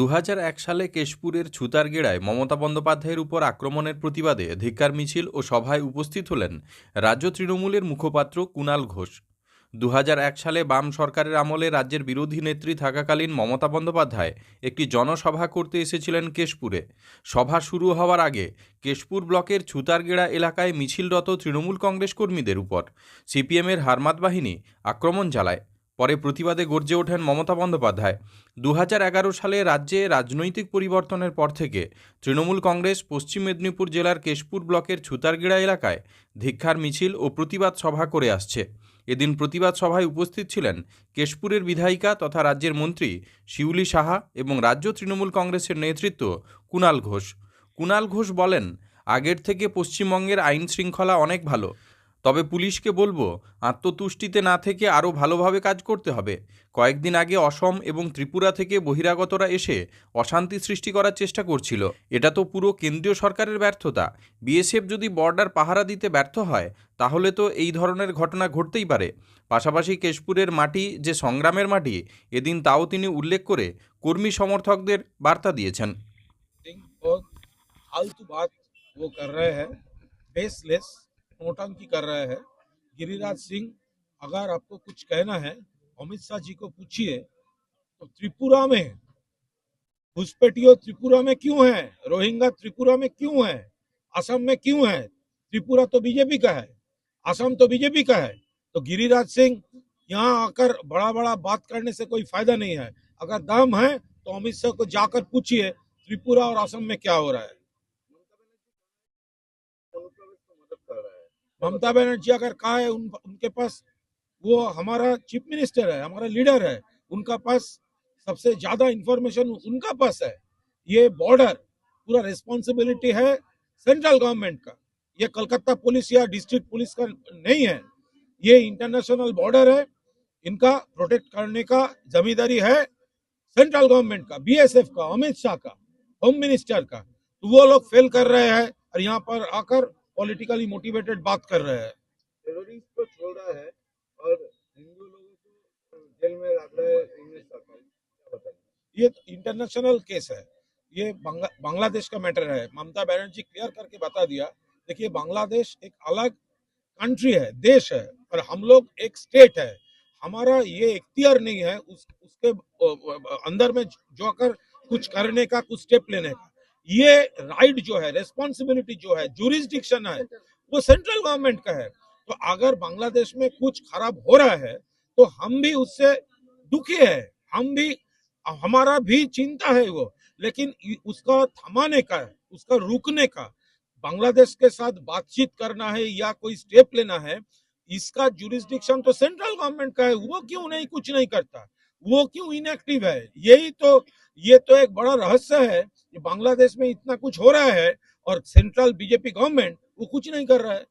দু হাজার এক সালে কেশপুরের ছুতারগেড়ায় মমতা বন্দ্যোপাধ্যায়ের উপর আক্রমণের প্রতিবাদে ধিক্কার মিছিল ও সভায় উপস্থিত হলেন রাজ্য তৃণমূলের মুখপাত্র কুণাল ঘোষ। দুহাজার এক সালে বাম সরকারের আমলে রাজ্যের বিরোধী নেত্রী থাকাকালীন মমতা বন্দ্যোপাধ্যায় একটি জনসভা করতে এসেছিলেন কেশপুরে। সভা শুরু হওয়ার আগে কেশপুর ব্লকের ছুতারগেড়া এলাকায় মিছিলরত তৃণমূল কংগ্রেস কর্মীদের উপর সিপিএমের হারমাত বাহিনী আক্রমণ চালায়। পরে প্রতিবাদে গর্জে ওঠেন মমতা বন্দ্যোপাধ্যায়। দু হাজার এগারো সালে রাজ্যে রাজনৈতিক পরিবর্তনের পর থেকে তৃণমূল কংগ্রেস পশ্চিম মেদিনীপুর জেলার কেশপুর ব্লকের ছুতারগিড়া এলাকায় ধিক্ষার মিছিল ও প্রতিবাদ সভা করে আসছে। এদিন প্রতিবাদ সভায় উপস্থিত ছিলেন কেশপুরের বিধায়িকা তথা রাজ্যের মন্ত্রী শিউলি সাহা এবং রাজ্য তৃণমূল কংগ্রেসের নেতৃত্ব কুণাল ঘোষ। কুণাল ঘোষ বলেন, আগের থেকে পশ্চিমবঙ্গের আইন শৃঙ্খলা অনেক ভালো। তবে পুলিশকে বলবো আত্মতুষ্টিতে না থেকে আরও ভালোভাবে কাজ করতে হবে কয়েকদিন আগে অসম এবং ত্রিপুরা থেকে বহিরাগতরা এসে অশান্তি সৃষ্টি করার চেষ্টা করছিল এটা তো পুরো কেন্দ্রীয় সরকারের ব্যর্থতা বিএসএফ যদি বর্ডার পাহারা দিতে ব্যর্থ হয় তাহলে তো এই ধরনের ঘটনা ঘটতেই পারে পাশাপাশি কেশপুরের মাটি যে সংগ্রামের মাটি এদিন তাও তিনি উল্লেখ করে কর্মী সমর্থকদের বার্তা দিয়েছেন सिंह बहुत फालतू बात वो कर रहे हैं बेसलेस नोटंकी कर रहे हैं। गिरिराज सिंह, अगर आपको कुछ कहना है, अमित शाह जी को पूछिए तो त्रिपुरा में घुसपैठियों त्रिपुरा में क्यों है? रोहिंगा त्रिपुरा में क्यों है? असम में क्यों है? त्रिपुरा तो बीजेपी का है। असम तो बीजेपी का है। तो गिरिराज सिंह, यहाँ आकर बड़ा बड़ा बात करने से कोई फ़ायदा नहीं है। अगर दम है तो अमित शाह को जाकर पूछिए, त्रिपुरा और असम में क्या हो रहा है। ममता बनर्जी अगर कहा है उन, उनके पास वो हमारा चीफ मिनिस्टर है हमारा लीडर है उनका पास सबसे ज़्यादा इंफॉर्मेशन उनका पास है। ये बॉर्डर पूरा रिस्पॉन्सिबिलिटी है सेंट्रल गवर्नमेंट का। ये कलकत्ता पुलिस या डिस्ट्रिक्ट पुलिस का नहीं है। ये इंटरनेशनल बॉर्डर है इनका प्रोटेक्ट करने का ज़िम्मेदारी है सेंट्रल गवर्नमेंट का बीएसएफ का अमित शाह का होम मिनिस्टर का। तो वो लोग फेल कर रहे हैं और यहाँ पर आकर पॉलिटिकली मोटिवेटेड बात कर रहे हैं। टेररिस्ट को छोड़ रहा है और हिंदू लोगों को जेल में रख रहा है इंग्लिश सरकार। ये इंटरनेशनल केस है। ये बांग्लादेश का मैटर है। ममता बनर्जी क्लियर करके बता दिया। देखिए बांग्लादेश एक अलग कंट्री है देश है और हम लोग एक स्टेट है। हमारा ये इख्तियार नहीं है उस उसके अंदर में जाकर कुछ करने का कुछ स्टेप लेने का। ये राइट जो है रेस्पॉन्सिबिलिटी जो है जुरिस्डिक्शन है, वो सेंट्रल गवर्नमेंट का है। तो अगर बांग्लादेश में कुछ खराब हो रहा है तो हम भी उससे दुखी है। हम भी, हमारा भी चिंता है वो। लेकिन उसका थमाने का, उसका रुकने का, बांग्लादेश के साथ बातचीत करना है या कोई स्टेप लेना है, इसका जुरिस्डिक्शन तो सेंट्रल गवर्नमेंट का है। वो क्यों नहीं, कुछ नहीं करता? वो क्यों इनएक्टिव है? यही तो ये तो एक बड़ा रहस्य है। बांग्लादेश में इतना कुछ हो रहा है और सेंट्रल बीजेपी गवर्नमेंट वो कुछ नहीं कर रहा है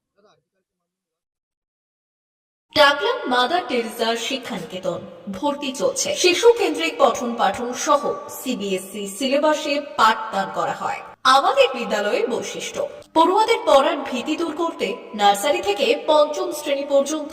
ডাকলাম মাদার টেরিজা শিক্ষা নিকেতন ভর্তি চলছে শিশু কেন্দ্রিক পঠন পাঠন সহ সিবিএসই সিলেবাসে পাঠদান করা হয় আমাদের বিদ্যালয়ের বৈশিষ্ট্য পড়ুয়াদের পড়ার ভীতি দূর করতে নার্সারি থেকে পঞ্চম শ্রেণী পর্যন্ত